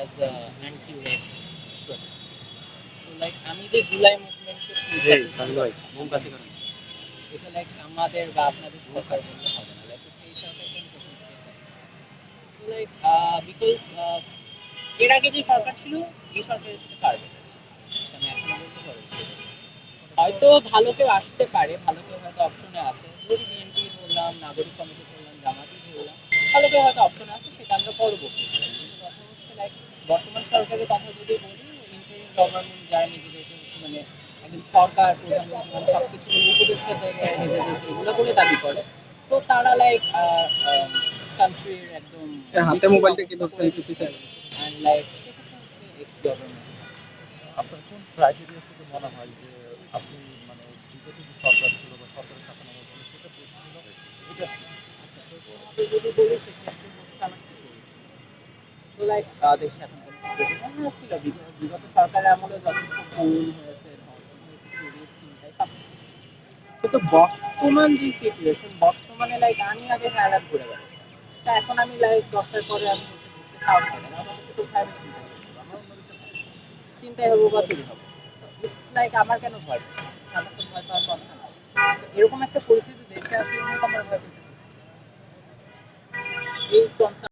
as a anti-rape protest. So like আমি যে জুলাই মুভমেন্টকে কাছে করেন। এটা লাইক আমাদের বা আপনাদের সরকার হবে না। লাইক সেই তো লাইক বিকজ এর আগে যে সরকার ছিল এই সরকারের আমি এখন বলতে পারব হয়তো ভালো কেউ আসতে পারে ভালো কেউ হয়তো অপশনে আছে। ধরি বিএনপি ধরলাম নাগরিক কমিটি ধরলাম জামাতি ধরলাম ভালো কেউ হয়তো অপশনে আছে সেটা আমরা পরবর্তী কিন্তু কথা হচ্ছে লাইক সরকারের কথা যদি বলি ইন্টারিম গভর্নমেন্ট যারা নিজেদেরকে হচ্ছে মানে একদম সরকার প্রধানমন্ত্রী মানে সব কিছু উপদেষ্টা জায়গায় নিজেদেরকে এগুলো করে দাবি করে। তো তারা লাইক কান্ট্রির একদম হাতে মোবাইলটা কি ধরছেন একটু পিছনে অ্যান্ড লাইক গভর্নমেন্ট আপনার কোন ক্রাইটেরিয়া থেকে মনে হয় যে আপনি মানে বিগত যে সরকার ছিল বা সরকারের শাসনামল ছিল সেটা ছিল? এটা আচ্ছা যদি বলি সেক্ষেত্রে লাইক দেশে এখন কিন্তু বর্তমান যে সিচুয়েশন বর্তমানে লাইক আমি আগে এখন আমি লাইক দশটার পরে আমি হচ্ছে ঘুরতে না। আমার হচ্ছে কোথায় আমি চিন্তা করব আমার অন্য কিছু ভালো লাগে না। চিন্তায় হব বা চুরি হব। ইটস লাইক আমার কেন ভয় আমার তো ভয় পাওয়ার কথা এরকম একটা পরিস্থিতি আছে এই আমার ভয় এই